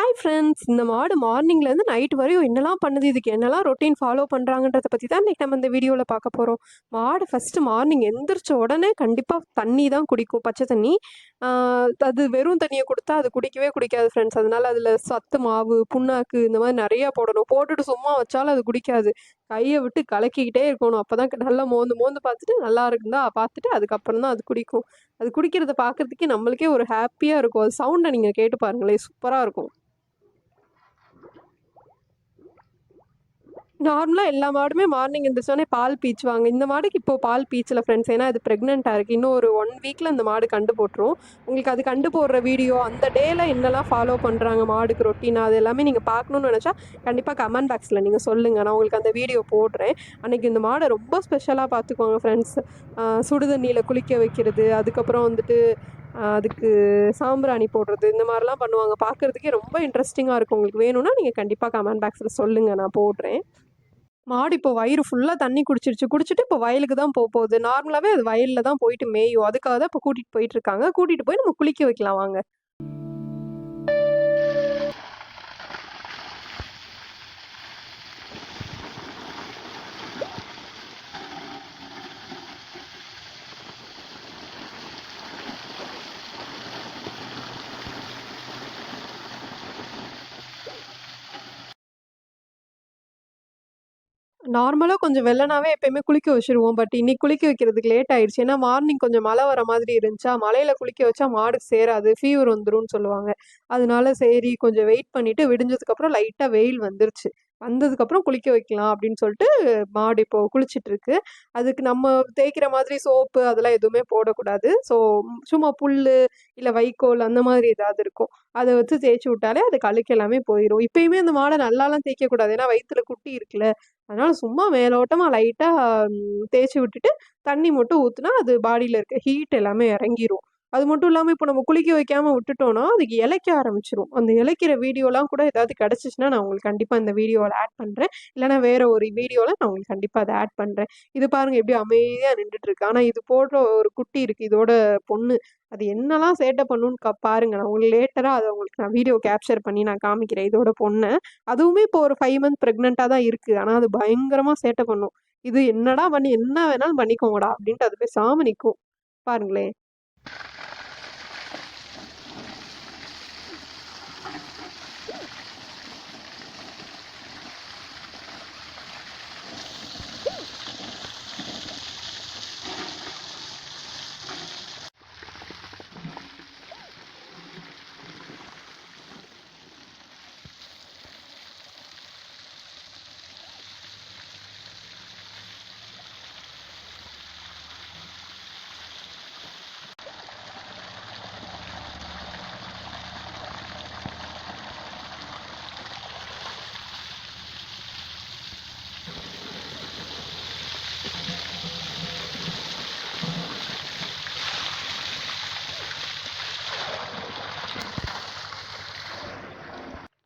Hi friends இந்த மாடு மார்னிங்லேருந்து night வரையும் என்னெல்லாம் பண்ணுது? இதுக்கு என்னெல்லாம் ரொட்டீன் ஃபாலோ பண்ணுறாங்கன்றத பற்றி தான் இன்றைக்கி நம்ம இந்த வீடியோவில் பார்க்க போகிறோம் மாடு ஃபஸ்ட்டு மார்னிங் எந்திரிச்ச உடனே கண்டிப்பாக தண்ணி தான் குடிக்கும் பச்சை தண்ணி. அது வெறும் தண்ணியை கொடுத்தா அது குடிக்கவே குடிக்காது ஃப்ரெண்ட்ஸ் அதனால அதில் சத்து மாவு புண்ணாக்கு இந்த மாதிரி நிறையா போடணும். போட்டுட்டு சும்மா வச்சாலும் அது குடிக்காது. கையை விட்டு கலக்கிக்கிட்டே இருக்கணும். அப்போ தான் நல்லா மோந்து மோந்து பார்த்துட்டு நல்லா இருக்குதா? பார்த்துட்டு அதுக்கப்புறம் தான் அது குடிக்கும். அது குடிக்கிறத பார்க்கறதுக்கே நம்மளுக்கே ஒரு ஹாப்பியாக இருக்கும். அது சவுண்டை நீங்கள் கேட்டு பாருங்களேன். சூப்பராக இருக்கும். நார்மலாக எல்லா மாடுமே மார்னிங் எழுந்திரிச்சோடனே பால் பீச்சுவாங்க இந்த மாடுக்கு இப்போ பால் பீச்சல ஃப்ரெண்ட்ஸ் ஏன்னா அது ப்ரெக்னெண்ட்டாக இருக்குது இன்னும் ஒரு ஒன் வீக்கில் அந்த மாடு கண்டு போட்டுரும். உங்களுக்கு அது கண்டு போடுற வீடியோ அந்த டேயில் என்னெல்லாம் ஃபாலோ பண்ணுறாங்க மாடுக்கு ரொட்டீனா அது எல்லாமே நீங்கள் பார்க்கணுன்னு நினச்சா கண்டிப்பாக கமெண்ட் பாக்ஸில் நீங்கள் சொல்லுங்கள் நான் உங்களுக்கு அந்த வீடியோ போடுறேன். அன்றைக்கி இந்த மாடை ரொம்ப ஸ்பெஷலாக பார்த்துக்குவாங்க ஃப்ரெண்ட்ஸ் சுடுதண்ணியில் குளிக்க வைக்கிறது அதுக்கப்புறம் வந்துட்டு அதுக்கு சாம்பிராணி போடுறது இந்த மாதிரிலாம் பண்ணுவாங்க. பார்க்குறதுக்கே ரொம்ப இன்ட்ரெஸ்டிங்காக இருக்கும். உங்களுக்கு வேணும்னா நீங்கள் கண்டிப்பாக கமெண்ட் பாக்ஸில் சொல்லுங்கள் நான் போடுறேன். மாடு இப்போ வயிறு ஃபுல்லாக தண்ணி குடிச்சிருச்சு. குடிச்சிட்டு இப்போ வயலுக்கு தான் போக போகுது. நார்மலாகவே அது வயலில் தான் போயிட்டு மேயும். அதுக்காக தான் இப்போ கூட்டிகிட்டு போயிட்டு இருக்காங்க. கூட்டிகிட்டு போய் நம்ம குளிக்க வைக்கலாம் வாங்க. நார்மலாக கொஞ்சம் வெள்ளனாவே எப்பயுமே குளிக்க வச்சிருவோம். பட் இன்னைக்கு குளிக்க வைக்கிறதுக்கு லேட் ஆயிடுச்சு. ஏன்னா மார்னிங் கொஞ்சம் மழை வர மாதிரி இருந்துச்சா மழையில் குளிக்க வச்சா மாடுக்கு சேராது ஃபீவர் வந்துரும்னு சொல்லுவாங்க. அதனால சரி கொஞ்சம் வெயிட் பண்ணிட்டு விடிஞ்சதுக்கப்புறம் லைட்டாக வெயில் வந்துருச்சு. வந்ததுக்கப்புறம் குளிக்க வைக்கலாம் அப்படின்னு சொல்லிட்டு மாடு இப்போ குளிச்சுட்டு இருக்கு அதுக்கு நம்ம தேய்க்கிற மாதிரி சோப்பு அதெல்லாம் எதுவுமே போடக்கூடாது. ஸோ சும்மா புல் இல்லை வைக்கோல் அந்த மாதிரி ஏதாவது இருக்கும். அதை வச்சு தேய்ச்சி விட்டாலே அது கழுக்கு எல்லாமே போயிடும் இப்பயுமே அந்த மாடை நல்லாலாம் தேய்க்கக்கூடாது. ஏன்னா வயிற்றுல குட்டி இருக்குல்ல. அதனால சும்மா மேலோட்டமாக லைட்டாக தேய்ச்சி விட்டுட்டு தண்ணி மட்டும் ஊற்றுனா அது பாடியில் இருக்க ஹீட் எல்லாமே இறங்கிரும். அது மட்டும் இல்லாமல் இப்போ நம்ம குளிக்க வைக்காமல் விட்டுட்டோம்னா அதுக்கு இளைக்க ஆரம்பிச்சிரும். அந்த இளைக்கிற வீடியோலாம் கூட ஏதாவது கிடச்சிச்சின்னா நான் உங்களுக்கு கண்டிப்பாக இந்த வீடியோவில் ஆட் பண்ணுறேன் இல்லைனா வேற ஒரு வீடியோவில் நான் உங்களுக்கு கண்டிப்பாக அதை ஆட் பண்ணுறேன் இது பாருங்கள் எப்படி அமைதியாக நின்றுட்டுருக்கு. ஆனால் இது போடுற ஒரு குட்டி இருக்குது இதோட பொண்ணு. அது என்னெல்லாம் சேட்டை பண்ணுன்னு க பாருங்க. நான் உங்களுக்கு லேட்டராக அதை உங்களுக்கு நான் வீடியோ கேப்சர் பண்ணி நான் காமிக்கிறேன் இதோட பொண்ணை. அதுவுமே இப்போ ஒரு ஃபைவ் மந்த் ப்ரெக்னெண்ட்டாக தான் இருக்குது ஆனால் அது பயங்கரமாக சேட்டை பண்ணும். இது என்னடா பண்ணி என்ன வேணாலும் பண்ணிக்கோங்கடா அப்படின்ட்டு அது போய் சாமி நிற்கும் பாருங்களேன்.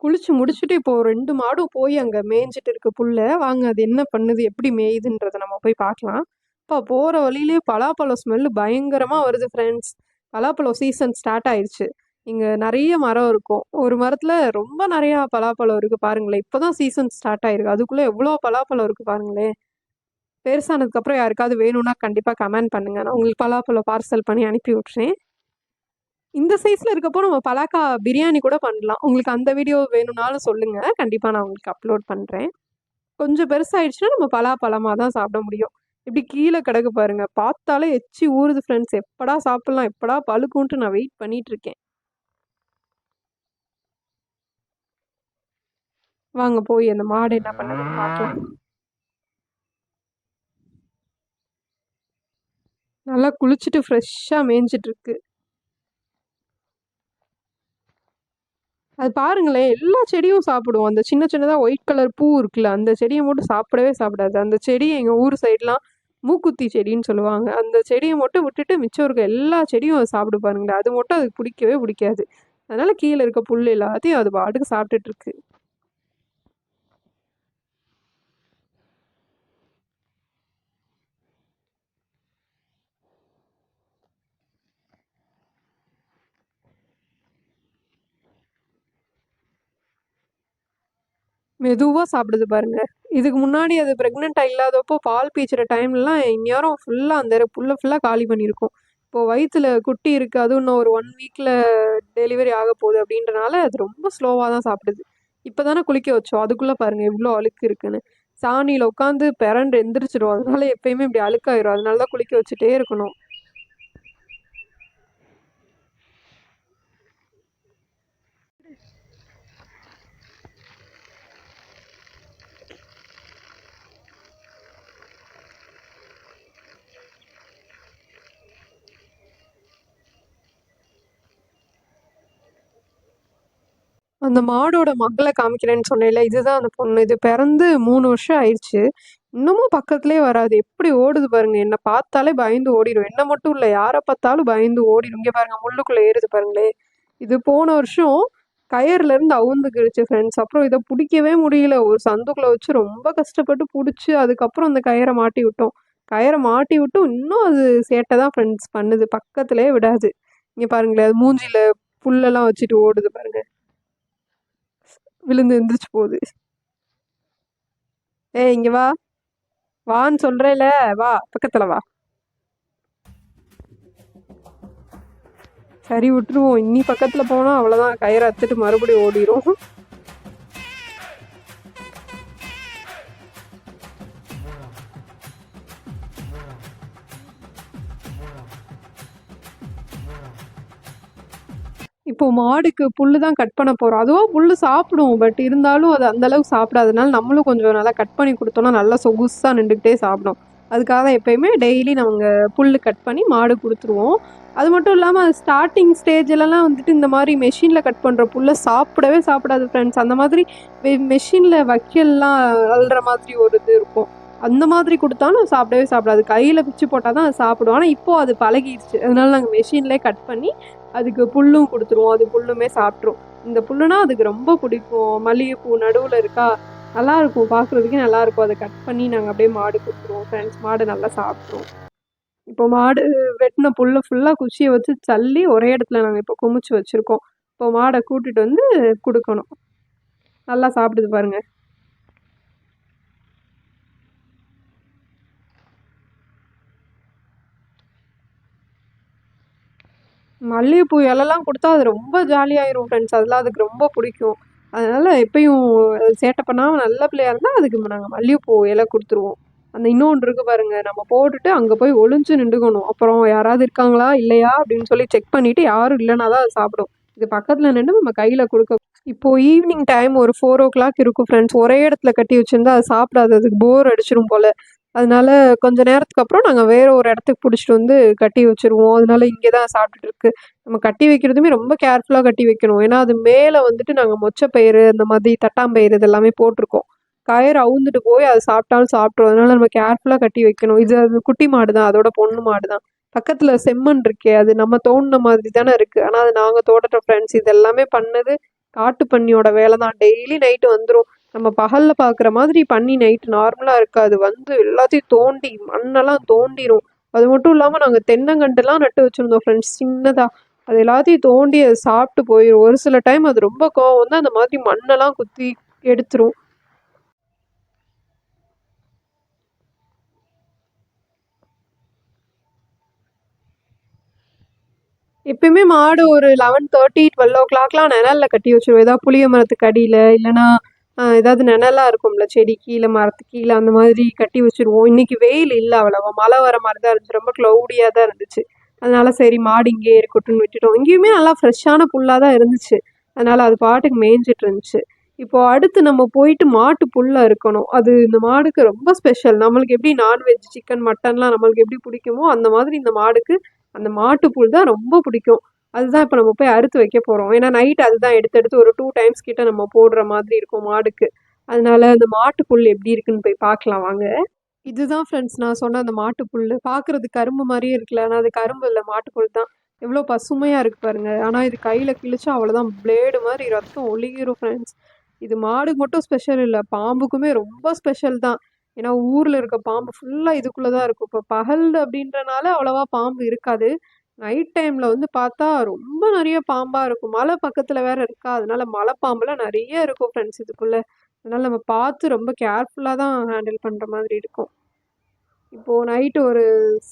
குளிச்சு முடிச்சுட்டு இப்போ ரெண்டு மாடும் போய் அங்கே மேய்ஞ்சிட்டு இருக்கு புல்ல வாங்க அது என்ன பண்ணுது எப்படி மேயுதுன்றதை நம்ம போய் பார்க்கலாம். இப்போ போகிற வழியிலே பலாப்பழம் ஸ்மெல்லு பயங்கரமாக வருது ஃப்ரெண்ட்ஸ் பலாப்பழம் சீசன் ஸ்டார்ட் ஆயிடுச்சு இங்கே நிறைய மரம் இருக்கும். ஒரு மரத்தில் ரொம்ப நிறையா பலாப்பழம் இருக்குது பாருங்களேன். இப்போ தான் சீசன் ஸ்டார்ட் ஆயிருக்கு. அதுக்குள்ளே எவ்வளோ பலாப்பழம் இருக்குது பாருங்களேன். பெருசானதுக்கப்புறம் யாருக்காவது வேணும்னா கண்டிப்பாக கமெண்ட் பண்ணுங்க. நான் உங்களுக்கு பலாப்பழம் பார்சல் பண்ணி அனுப்பி விட்றேன் இந்த சைஸில் இருக்கப்போ நம்ம பலாக்கா பிரியாணி கூட பண்ணலாம். உங்களுக்கு அந்த வீடியோ வேணும்னாலும் சொல்லுங்கள் கண்டிப்பாக நான் உங்களுக்கு அப்லோட் பண்ணுறேன் கொஞ்சம் பெருசாகிடுச்சுன்னா நம்ம பலா பழமாக தான் சாப்பிட முடியும். இப்படி கீழே கிடக்கு பாருங்கள் பார்த்தாலே எச்சி ஊறுது ஃப்ரெண்ட்ஸ் எப்படா சாப்பிட்லாம்? எப்படா பழுக்கும்ன்ட்டு நான் வெயிட் பண்ணிகிட்ருக்கேன் வாங்க போய் அந்த மாடு என்ன பண்ணுதுன்னு பார்க்கலாம். நல்லா குளிச்சுட்டு ஃப்ரெஷ்ஷாக மேய்ஞ்சிட்ருக்கு அது பாருங்களேன் எல்லா செடியும் சாப்பிடுவோம். அந்த சின்ன சின்னதாக ஒயிட் கலர் பூ இருக்குல்ல அந்த செடியை மட்டும் சாப்பிடவே சாப்பிடாது. அந்த செடி எங்கள் ஊர் சைட்லாம் மூக்குத்தி செடின்னு சொல்லுவாங்க. அந்த செடியை மட்டும் விட்டுட்டு மிச்சம் இருக்க எல்லா செடியும் அதை சாப்பிடு பாருங்களேன். அது மட்டும் அதுக்கு பிடிக்கவே பிடிக்காது. அதனால் கீழே இருக்க புல் எல்லாத்தையும் அது பாட்டுக்கு சாப்பிட்டுட்டு இருக்கு. மெதுவாக சாப்பிடுது பாருங்க. இதுக்கு முன்னாடி அது ப்ரெக்னெண்ட்டாக இல்லாதப்போ பால் பீச்சுற டைம்லலாம் இந்நேரம் ஃபுல்லாக அந்த புல்லை ஃபுல்லாக காலி பண்ணியிருக்கோம். இப்போது வயிற்றுல குட்டி இருக்குது அதுவும் இன்னும் ஒரு ஒன் வீக்கில் டெலிவரி ஆக போகுது அப்படின்றனால அது ரொம்ப ஸ்லோவாக தான் சாப்பிடுது. இப்போ தானே குளிக்க வச்சோம். அதுக்குள்ளே பாருங்கள் எவ்வளோ அழுக்கு இருக்குன்னு. சாணியில் உட்காந்து பிறண்டு எந்திரிச்சிடும் அதனால எப்பயுமே இப்படி அழுக்காயிரும். அதனால தான் குளிக்க வச்சுட்டே இருக்கணும். அந்த மாடோட மகளை காமிக்கிறேன்னு சொன்னேன்ல இதுதான் அந்த பொண்ணு. இது பிறந்து மூணு வருஷம் ஆயிடுச்சு. இன்னமும் பக்கத்துலேயே வராது. எப்படி ஓடுது பாருங்க. என்னை பார்த்தாலே பயந்து ஓடிடும் என்ன மட்டும் இல்லை யாரை பார்த்தாலும் பயந்து ஓடிடும் இங்கே பாருங்க முள்ளுக்குள்ளே ஏறுது பாருங்களே. இது போன வருஷம் கயர்ல இருந்து அவுந்துக்கிடுச்சு ஃப்ரெண்ட்ஸ் அப்புறம் இதை பிடிக்கவே முடியல. ஒரு சந்துக்குள்ளே வச்சு ரொம்ப கஷ்டப்பட்டு பிடிச்சி அதுக்கப்புறம் அந்த கயரை மாட்டி விட்டோம். கயரை மாட்டி விட்டும் இன்னும் அது சேட்டை தான் ஃப்ரெண்ட்ஸ் பண்ணுது. பக்கத்துலேயே விடாது. இங்கே பாருங்களேன் அது மூஞ்சியில் புல்லெல்லாம் வச்சுட்டு ஓடுது பாருங்கள் விழுந்து எந்திரிச்சு போகுது. ஏய் இங்க வா. வான்னு சொல்றேல வா பக்கத்துல வா. சரி விட்டுருவோம். இன்னி பக்கத்துல போனா அவ்வளவுதான். கயிறு அத்துட்டு மறுபடியும் ஓடிரும். இப்போ மாடுக்கு புல்லு தான் கட் பண்ண போகிறோம் அதுவும் புல்லு சாப்பிடும் பட் இருந்தாலும் அது அந்தளவுக்கு சாப்பிடாதனால நம்மளும் கொஞ்சம் நல்லா கட் பண்ணி கொடுத்தோம்னா நல்லா சொகுசாக நின்றுக்கிட்டே சாப்பிடும். அதுக்காக தான் எப்பயுமே டெய்லி நாங்கள் புல் கட் பண்ணி மாடு கொடுத்துருவோம். அது மட்டும் இல்லாமல் ஸ்டார்டிங் ஸ்டேஜிலலாம் வந்துட்டு இந்த மாதிரி மெஷினில் கட் பண்ணுற புல்லை சாப்பிடவே சாப்பிடாது ஃப்ரெண்ட்ஸ் அந்த மாதிரி மெஷினில் வைக்கல்லாம் அல்ற மாதிரி ஒரு இது இருக்கும். அந்த மாதிரி கொடுத்தாலும் சாப்பிடவே சாப்பிடாது. கையில் பிச்சு போட்டால் தான் அது சாப்பிடும். ஆனால் இப்போது அது பழகிடுச்சு அதனால நாங்கள் மெஷின்லேயே கட் பண்ணி அதுக்கு புல்லும் கொடுத்துருவோம். அது புல்லுமே சாப்பிட்ரும் இந்த புல்லுனா அதுக்கு ரொம்ப பிடிக்கும். மல்லிகைப்பூ நடுவில் இருக்கா? நல்லா இருக்கும். பார்க்குறதுக்கே நல்லா இருக்கும். அதை கட் பண்ணி நாங்கள் அப்படியே மாடு கொடுத்துருவோம். ஃப்ரெண்ட்ஸ் மாடு நல்லா சாப்பிட்ருவோம் இப்போ மாடு வெட்டின புல்லை ஃபுல்லாக குச்சியை வச்சு தள்ளி ஒரே இடத்துல நாங்கள் இப்போ குமிச்சு வச்சுருக்கோம். இப்போ மாடை கூட்டிகிட்டு வந்து கொடுக்கணும். நல்லா சாப்பிடுது பாருங்கள் மல்லிகைப்பூ இலலாம் கொடுத்தா அது ரொம்ப ஜாலியாயிரும் ஃப்ரெண்ட்ஸ் அதெல்லாம் அதுக்கு ரொம்ப பிடிக்கும். அதனால் எப்பயும் சேட்டை பண்ணாமல் நல்ல பிள்ளையாக இருந்தால் அதுக்கு நாங்கள் மல்லிகைப்பூ இலை கொடுத்துருவோம். அந்த இன்னொன்று இருக்குது பாருங்கள் நம்ம போட்டுட்டு அங்கே போய் ஒளிஞ்சு நின்றுக்கணும். அப்புறம் யாராவது இருக்காங்களா? இல்லையா? அப்படின்னு சொல்லி செக் பண்ணிவிட்டு யாரும் இல்லைனா தான் அது சாப்பிடும். இது பக்கத்தில் நின்று நம்ம கையில் கொடுக்க இப்போது ஈவினிங் டைம் ஒரு ஃபோர் ஓ கிளாக் இருக்கும் ஃப்ரெண்ட்ஸ் ஒரே இடத்துல கட்டி வச்சுருந்தா அது சாப்பிடாது. அதுக்கு போர் அடிச்சிடும் போல். அதனால கொஞ்ச நேரத்துக்கு அப்புறம் நாங்கள் வேற ஒரு இடத்துக்கு பிடிச்சிட்டு வந்து கட்டி வச்சுருவோம். அதனால இங்கே தான் சாப்பிட்டுட்டு இருக்கு. நம்ம கட்டி வைக்கிறதுமே ரொம்ப கேர்ஃபுல்லாக கட்டி வைக்கணும். ஏன்னா அது மேலே வந்துட்டு நாங்கள் மொச்சப்பயிறு அந்த மாதிரி தட்டாம்பயிறு இதெல்லாமே போட்டிருக்கோம். கயிறு அவுந்துட்டு போய் அது சாப்பிட்டாலும் சாப்பிட்றோம் அதனால நம்ம கேர்ஃபுல்லாக கட்டி வைக்கணும். இது அது குட்டி மாடு தான் அதோட பொண்ணு மாடு தான் பக்கத்தில் செம்மண் இருக்கே. அது நம்ம தோண்டின மாதிரி தானே இருக்குது ஆனால் அது நாங்கள் தோட்டத்தை ஃப்ரெண்ட்ஸ் இது எல்லாமே பண்ணது காட்டு பண்ணியோட வேலை தான் டெய்லி நைட்டு வந்துடும் நம்ம பகலில் பார்க்குற மாதிரி பண்ணி நைட்டு நார்மலாக இருக்காது. வந்து எல்லாத்தையும் தோண்டி மண்ணெல்லாம் தோண்டிடும் அது மட்டும் இல்லாமல் நாங்கள் தென்னங்கண்டுலாம் நட்டு வச்சுருந்தோம் ஃப்ரெண்ட்ஸ் சின்னதாக அது எல்லாத்தையும் தோண்டி அதை சாப்பிட்டு போயிடும் ஒரு சில டைம் அது ரொம்ப கோவம் வந்து அந்த மாதிரி மண்ணெல்லாம் குத்தி எடுத்துரும். எப்பயுமே மாடு ஒரு லெவன் தேர்ட்டி டுவெல் ஓ கிளாக்லாம் நிழலில் கட்டி வச்சிருவோம் ஏதாவது புளிய மரத்துக்கு அடியில் இல்லைன்னா ஏதாவது நிழலாக இருக்கும்ல செடி கீழே மரத்துக்கு கீழே அந்த மாதிரி கட்டி வச்சுருவோம். இன்றைக்கி வெயில் இல்லை அவ்வளோவா. மழை வர மாதிரி தான் இருந்துச்சு. ரொம்ப க்ளௌடியாக தான் இருந்துச்சு. அதனால சரி மாடு இங்கேயே இருக்கட்டும்னு விட்டுட்டோம். இங்கேயுமே நல்லா ஃப்ரெஷ்ஷான புல்லாக தான் இருந்துச்சு. அதனால் அது பாட்டுக்கு மேய்ஞ்சிட்டு இருந்துச்சு. இப்போது அடுத்து நம்ம போயிட்டு மாட்டு புல்ல இருக்கணும். அது இந்த மாடுக்கு ரொம்ப ஸ்பெஷல் நம்மளுக்கு எப்படி நான்வெஜ் சிக்கன் மட்டன்லாம் நம்மளுக்கு எப்படி பிடிக்குமோ அந்த மாதிரி இந்த மாடுக்கு அந்த மாட்டு புல் தான் ரொம்ப பிடிக்கும். அதுதான் இப்போ நம்ம போய் அறுத்து வைக்க போகிறோம் ஏன்னா நைட் அதுதான் எடுத்து எடுத்து ஒரு டூ டைம்ஸ் கிட்ட நம்ம போடுற மாதிரி இருக்கும் மாடுக்கு. அதனால அந்த மாட்டு புல் எப்படி இருக்குன்னு போய் பார்க்கலாம் வாங்க. இதுதான் ஃப்ரெண்ட்ஸ் நான் சொன்ன அந்த மாட்டு புல் பார்க்குறது கரும்பு மாதிரியே இருக்குல்ல. ஆனால் அது கரும்பு இல்லை மாட்டுப்புல் தான். எவ்வளோ பசுமையாக இருக்குது பாருங்க. ஆனால் இது கையில் கிழிச்சா அவ்வளோதான் பிளேடு மாதிரி ரத்தம் ஒழுகிரும் ஃப்ரெண்ட்ஸ் இது மாடு மட்டும் ஸ்பெஷல் இல்லை. பாம்புக்குமே ரொம்ப ஸ்பெஷல் தான். ஏன்னா ஊரில் இருக்க பாம்பு ஃபுல்லாக இதுக்குள்ளே தான் இருக்கும். இப்போ பகல் அப்படின்றனால அவ்வளோவா பாம்பு இருக்காது. நைட் டைமில் வந்து பார்த்தா ரொம்ப நிறைய பாம்பாக இருக்கும். மலை பக்கத்தில் வேறு இருக்கா? அதனால மலை பாம்புலாம் நிறைய இருக்கும் ஃப்ரெண்ட்ஸ் இதுக்குள்ளே. அதனால் நம்ம பார்த்து ரொம்ப கேர்ஃபுல்லாக தான் ஹேண்டில் பண்ணுற மாதிரி இருக்கும். இப்போது நைட்டு ஒரு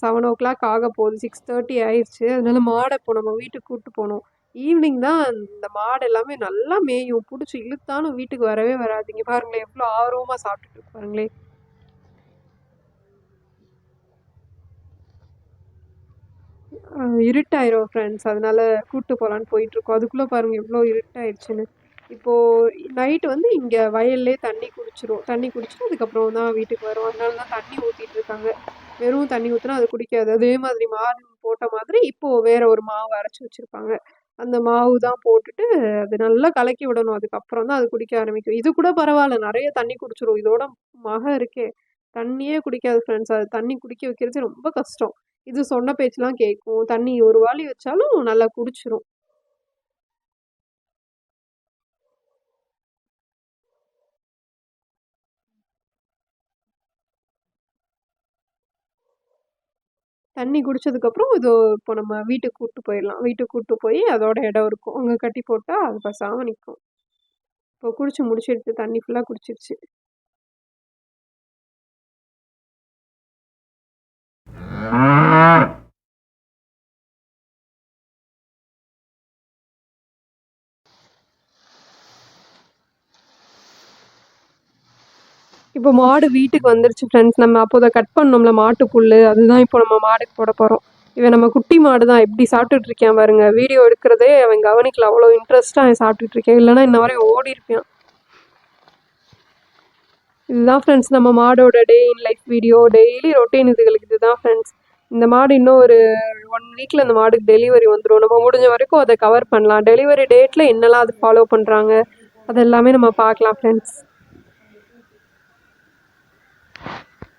செவன் ஓ கிளாக் ஆக போகுது. சிக்ஸ் தேர்ட்டி ஆயிடுச்சு அதனால மாடை இப்போ நம்ம வீட்டுக்கு கூப்பிட்டு போனோம் ஈவினிங் தான் இந்த மாடு எல்லாமே நல்லா மேயும். பிடிச்சி இழுத்தாலும் வீட்டுக்கு வரவே வராதிங்க பாருங்களேன் எவ்வளோ ஆர்வமாக சாப்பிட்டுட்டு பாருங்களேன். இருட்டாயிரும் ஃப்ரெண்ட்ஸ் அதனால் கூட்டு போகலான்னு போயிட்டுருக்கோம். அதுக்குள்ளே பாருங்கள் எவ்வளோ இருட்டாயிடுச்சுன்னு. இப்போது நைட்டு வந்து இங்கே வயல்லே தண்ணி குடிச்சிரும். தண்ணி குடிச்சிட்டு அதுக்கப்புறம் தான் வீட்டுக்கு வரும். அதனால தான் தண்ணி ஊற்றிட்டு இருக்காங்க வெறும் தண்ணி ஊற்றினா அது குடிக்காது. அதே மாதிரி மாடு போட்ட மாதிரி இப்போது வேற ஒரு மாவு அரைச்சி வச்சுருப்பாங்க. அந்த மாவு தான் போட்டுட்டு அது நல்லா கலக்கி விடணும். அதுக்கப்புறம் தான் அது குடிக்க ஆரம்பிக்கும். இது கூட பரவாயில்ல. நிறைய தண்ணி குடிச்சிரும். இதோட மக இருக்கே. தண்ணியே குடிக்காது ஃப்ரெண்ட்ஸ் அது தண்ணி குடிக்க வைக்கிறது ரொம்ப கஷ்டம். இது சொன்ன பேச்செலாம் கேட்கும் தண்ணி ஒரு வாளி வச்சாலும் நல்லா குடிச்சிரும். தண்ணி குடிச்சதுக்கப்புறம் இது இப்போ நம்ம வீட்டுக்கு கூப்பிட்டு போயிடலாம். வீட்டுக்கு கூப்பிட்டு போய் அதோட இடம் இருக்கும். அங்கே கட்டி போட்டால் அது பசாமல் நிற்கும் இப்போ குடித்து முடிச்சிடுச்சு. தண்ணி ஃபுல்லாக குடிச்சிருச்சு. இப்போ மாடு வீட்டுக்கு வந்துருச்சு ஃப்ரெண்ட்ஸ் நம்ம அப்போதை கட் பண்ணோம்ல மாட்டு புல் அதுதான் இப்போ நம்ம மாடுக்கு போட போகிறோம் இவன் நம்ம குட்டி மாடு தான் எப்படி சாப்பிட்டுட்டு இருக்கேன் பாருங்க. வீடியோ எடுக்கிறதே அவன் கவனிக்கல. அவ்வளோ இன்ட்ரெஸ்ட்டாக அவன் சாப்பிட்டுட்டு இருக்கேன். இல்லைன்னா இன்ன வரையும் ஓடி இருப்பான். இதுதான் ஃப்ரெண்ட்ஸ் நம்ம மாடோட day in life video daily routine இதுகளுக்கு இதுதான் ஃப்ரெண்ட்ஸ் இந்த மாடு இன்னும் ஒரு ஒன் வீக்கில் இந்த மாடுக்கு டெலிவரி வந்துடும் நம்ம முடிஞ்ச வரைக்கும் அதை கவர் பண்ணலாம். டெலிவரி டேட்டில் என்னெல்லாம் அது ஃபாலோ பண்ணுறாங்க அதெல்லாமே நம்ம பார்க்கலாம் ஃப்ரெண்ட்ஸ்